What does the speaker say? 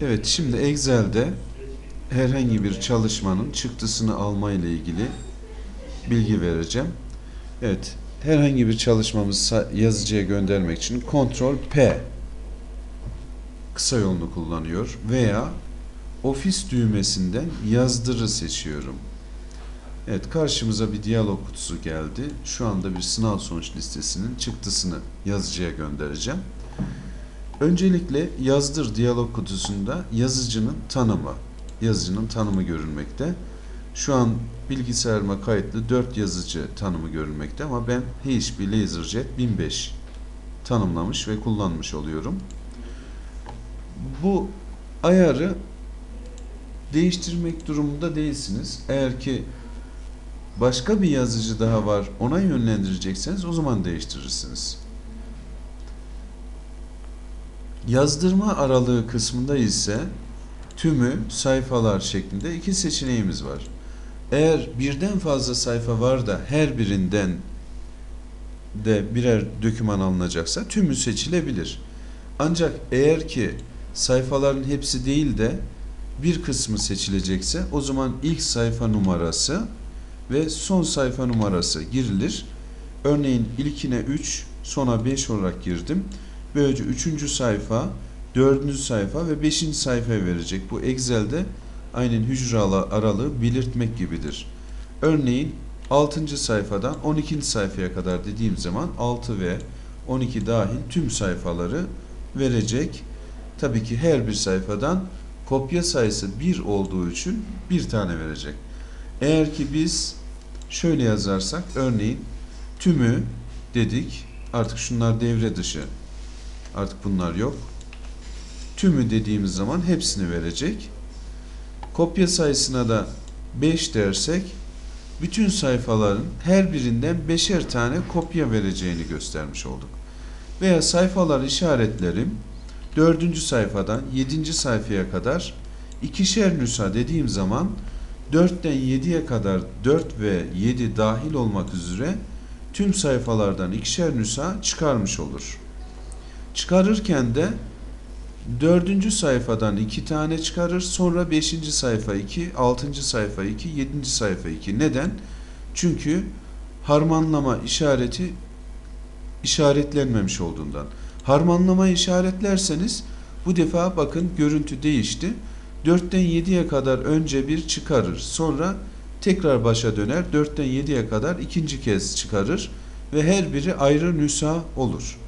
Evet, şimdi Excel'de herhangi bir çalışmanın çıktısını alma ile ilgili bilgi vereceğim. Evet, herhangi bir çalışmamızı yazıcıya göndermek için Ctrl P kısa yolunu kullanıyor veya ofis düğmesinden yazdırı seçiyorum. Evet, karşımıza bir diyalog kutusu geldi. Şu anda bir sınav sonuç listesinin çıktısını yazıcıya göndereceğim. Öncelikle yazdır diyalog kutusunda yazıcının tanımı, yazıcının tanımı görülmekte. Şu an bilgisayarıma kayıtlı 4 yazıcı tanımı görülmekte ama ben HP LaserJet 1005 tanımlamış ve kullanmış oluyorum. Bu ayarı değiştirmek durumunda değilsiniz. Eğer ki başka bir yazıcı daha var ona yönlendirecekseniz o zaman değiştirirsiniz. Yazdırma aralığı kısmında ise tümü sayfalar şeklinde iki seçeneğimiz var. Eğer birden fazla sayfa var da her birinden de birer döküman alınacaksa tümü seçilebilir. Ancak eğer ki sayfaların hepsi değil de bir kısmı seçilecekse o zaman ilk sayfa numarası ve son sayfa numarası girilir. Örneğin ilkine 3, sona 5 olarak girdim. Böylece 3. sayfa, 4. sayfa ve 5. sayfaya verecek. Bu Excel'de aynen hücre aralığı belirtmek gibidir. Örneğin 6. sayfadan 12. sayfaya kadar dediğim zaman 6 ve 12 dahil tüm sayfaları verecek. Tabii ki her bir sayfadan kopya sayısı 1 olduğu için bir tane verecek. Eğer ki biz şöyle yazarsak örneğin tümü dedik artık şunlar devre dışı artık bunlar yok. Tümü dediğimiz zaman hepsini verecek. Kopya sayısına da 5 dersek bütün sayfaların her birinden beşer tane kopya vereceğini göstermiş olduk. Veya sayfalar işaretlerim 4. sayfadan 7. sayfaya kadar ikişer nüsa dediğim zaman 4'ten 7'ye kadar 4 ve 7 dahil olmak üzere tüm sayfalardan ikişer nüsa çıkarmış olur. Çıkarırken de dördüncü sayfadan iki tane çıkarır. Sonra beşinci sayfa iki, altıncı sayfa iki, yedinci sayfa iki. Neden? Çünkü harmanlama işareti işaretlenmemiş olduğundan. Harmanlama işaretlerseniz bu defa bakın görüntü değişti. 4'ten 7'ye kadar önce bir çıkarır. Sonra tekrar başa döner. 4'ten 7'ye kadar ikinci kez çıkarır ve her biri ayrı nüsa olur.